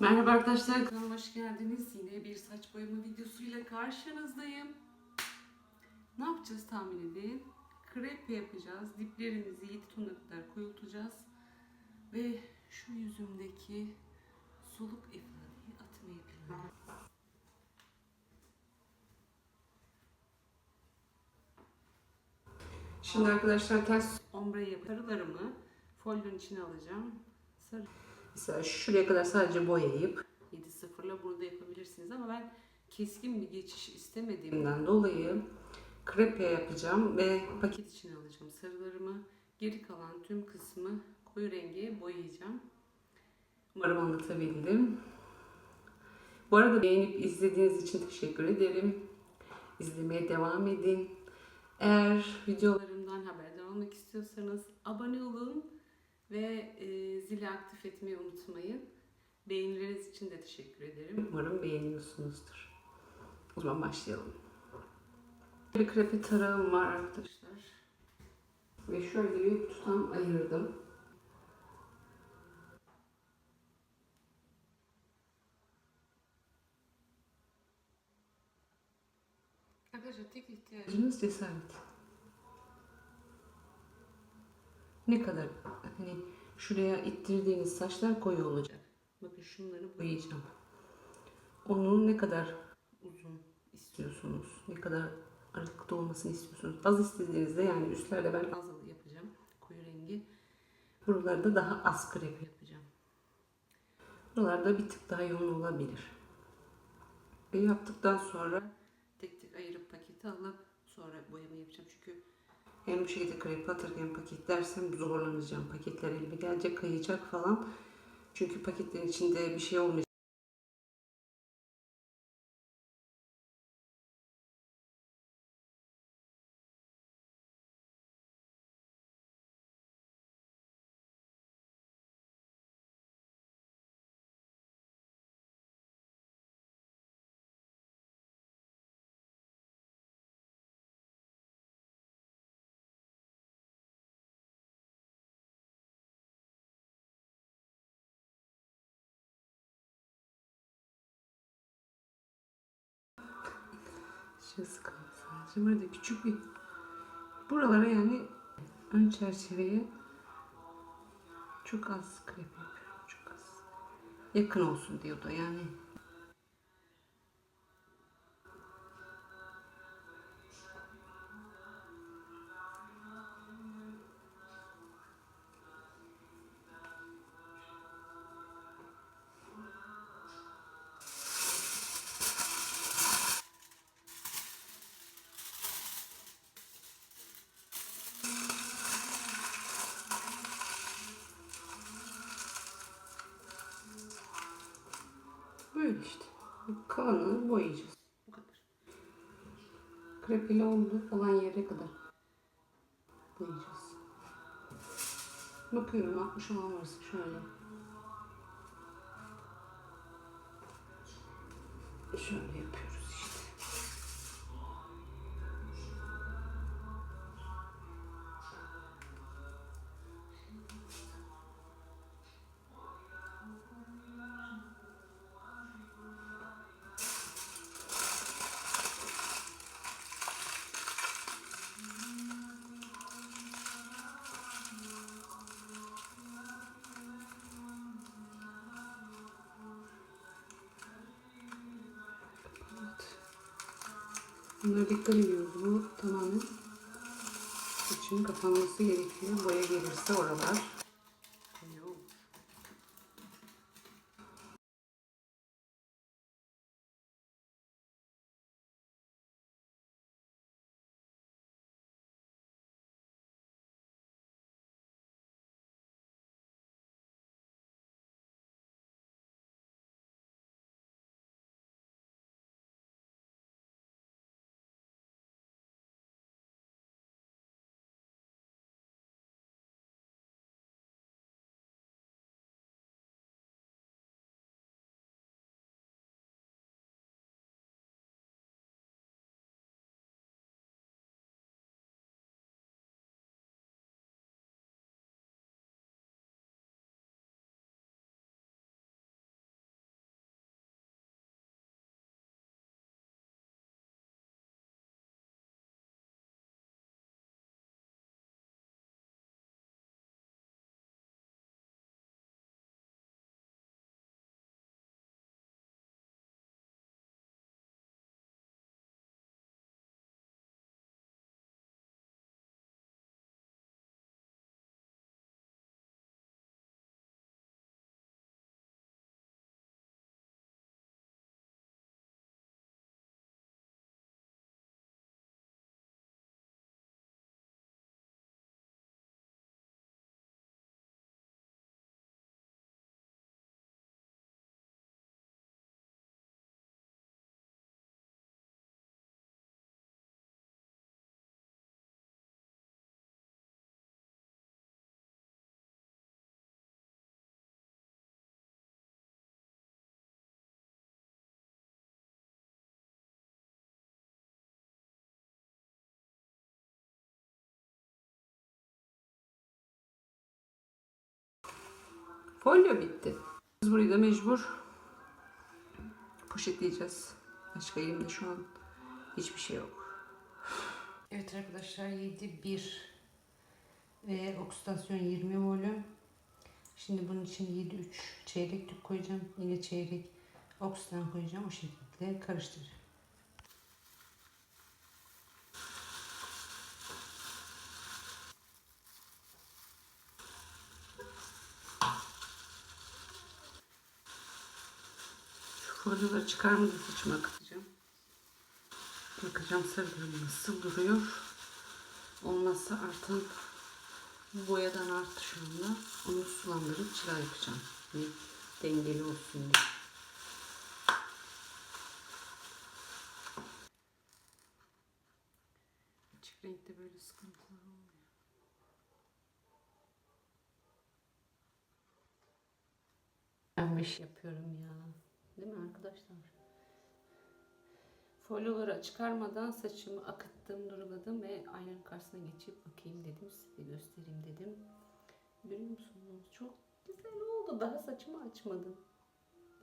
Merhaba arkadaşlar kanalıma hoş geldiniz. Yine bir saç boyama videosuyla karşınızdayım. Ne yapacağız tahmin edin? Krep yapacağız. Diplerimizi 7 tona kadar koyultacağız. Ve şu yüzümdeki soluk ifadeyi atmayı planlıyorum. Şimdi arkadaşlar ters ombre yapıp sarılarımı folyonun içine alacağım. Sarı. Mesela şuraya kadar sadece boyayıp 7-0'la burada yapabilirsiniz ama ben keskin bir geçiş istemediğimden dolayı krepe yapacağım ve paket içine alacağım sarılarımı. Geri kalan tüm kısmı koyu rengi boyayacağım. Umarım anlatabildim. Bu arada beğenip izlediğiniz için teşekkür ederim. İzlemeye devam edin. Eğer videolarımdan haberdar olmak istiyorsanız abone olun ve e, zili aktif etmeyi unutmayın. Beğenileriniz için de teşekkür ederim. Umarım beğeniyorsunuzdur. O zaman başlayalım. Bir krepe tarağım var arkadaşlar. Ve şöyle bir tutam ayırdım. Arkadaşlar tek ihtiyacınız cesaret. Ne kadar hani şuraya ittirdiğiniz saçlar koyu olacak. Bakın şunları boyayacağım. Onun ne kadar uzun istiyorsunuz? Ne kadar aralıkta olmasını istiyorsunuz? Az istediğinizde yani üstlerde ben az yapacağım. Koyu rengi. Buralarda daha az krep yapacağım. Buralarda bir tık daha yoğun olabilir. Ve yaptıktan sonra tek tek ayırıp pakete alıp sonra boyama yapacağım. Çünkü hem bu şekilde krep atırken paketlersem zorlanacağım. Paketler elime gelecek, kayacak falan. Çünkü paketlerin içinde bir şey olmayacak. Şurası kaldı sadece. Burada küçük bir buralara yani ön çerçeveye çok az krep yapıyorum. Çok az. Yakın olsun diyor da yani. Kalanını boyayacağız. Bu kadar. Krep ile oldu olan yere kadar boyayacağız. Bakıyorum 60 olan varsa şöyle. Şöyle yapıyoruz Bunlara dikkat ediyoruz. Bu tamamen saçın kapanması gerekiyor. Boya gelirse oralar Folyo bitti. Biz burayı da mecbur poşetleyeceğiz. Başka elimde şu an hiçbir şey yok. Evet arkadaşlar 7-1 ve oksidasyon 20 volüm. Şimdi bunun için 7-3 çeyrek tüp koyacağım. Yine çeyrek oksidan koyacağım. O şekilde karıştıracağım. Şu folyoları çıkarmadı saçıma akıtacağım. Bakacağım sarılarım nasıl duruyor. Olmazsa artan boyadan arttı şu anda. Onu sulandırıp çıra yapacağım. Bir dengeli olsun diye. Açık renkte böyle sıkıntılar olmuyor. Pembiş yapıyorum ya. Değil mi arkadaşlar? Folyoları çıkarmadan saçımı akıttım, duruladım ve aynanın karşısına geçip bakayım dedim. Size göstereyim dedim. Görüyor musunuz? Çok güzel oldu. Daha saçımı açmadım.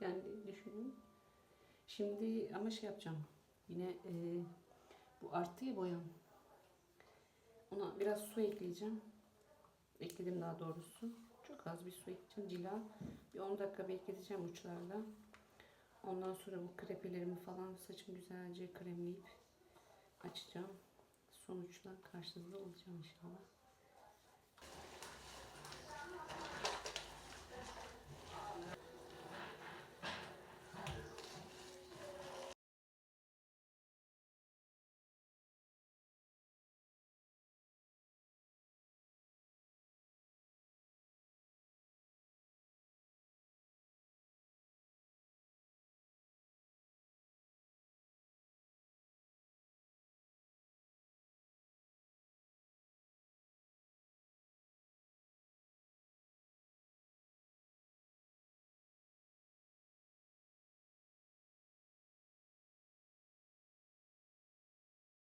Yani düşünün. Şimdi ama şey yapacağım. Yine e, bu arttı ya boyam. Ona biraz su ekleyeceğim. Ekledim daha doğrusu. Çok az bir su ekleyeceğim. Cila. Bir 10 dakika bekleteceğim uçlarda. Ondan sonra bu krepelerimi falan saçımı güzelce kremleyip açacağım. Sonuçla karşınızda olacağım inşallah.